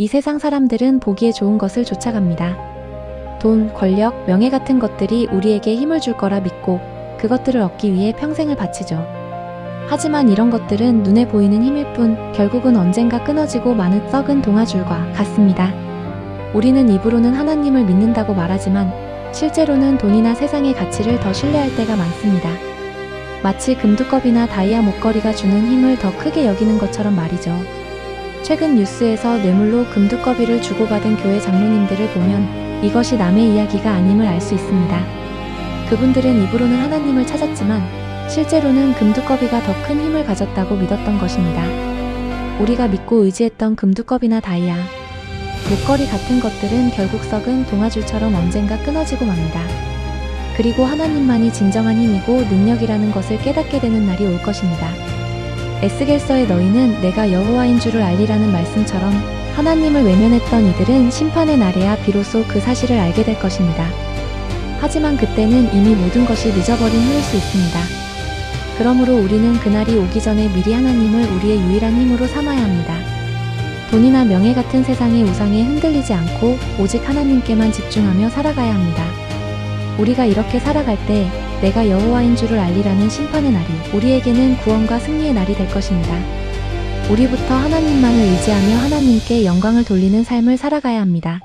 이 세상 사람들은 보기에 좋은 것을 쫓아갑니다. 돈, 권력, 명예 같은 것들이 우리에게 힘을 줄 거라 믿고 그것들을 얻기 위해 평생을 바치죠. 하지만 이런 것들은 눈에 보이는 힘일 뿐 결국은 언젠가 끊어지고 마는 썩은 동아줄과 같습니다. 우리는 입으로는 하나님을 믿는다고 말하지만 실제로는 돈이나 세상의 가치를 더 신뢰할 때가 많습니다. 마치 금두껍이나 다이아 목걸이가 주는 힘을 더 크게 여기는 것처럼 말이죠. 최근 뉴스에서 뇌물로 금두꺼비를 주고받은 교회 장로님들을 보면 이것이 남의 이야기가 아님을 알 수 있습니다. 그분들은 입으로는 하나님을 찾았지만 실제로는 금두꺼비가 더 큰 힘을 가졌다고 믿었던 것입니다. 우리가 믿고 의지했던 금두꺼비나 다이아, 목걸이 같은 것들은 결국 썩은 동아줄처럼 언젠가 끊어지고 맙니다. 그리고 하나님만이 진정한 힘이고 능력이라는 것을 깨닫게 되는 날이 올 것입니다. 에스겔서의 너희는 내가 여호와인 줄을 알리라는 말씀처럼 하나님을 외면했던 이들은 심판의 날에야 비로소 그 사실을 알게 될 것입니다. 하지만 그때는 이미 모든 것이 늦어버린 후일 수 있습니다. 그러므로 우리는 그날이 오기 전에 미리 하나님을 우리의 유일한 힘으로 삼아야 합니다. 돈이나 명예 같은 세상의 우상에 흔들리지 않고 오직 하나님께만 집중하며 살아가야 합니다. 우리가 이렇게 살아갈 때 내가 여호와인 줄을 알리라는 심판의 날이 우리에게는 구원과 승리의 날이 될 것입니다. 우리부터 하나님만을 의지하며 하나님께 영광을 돌리는 삶을 살아가야 합니다.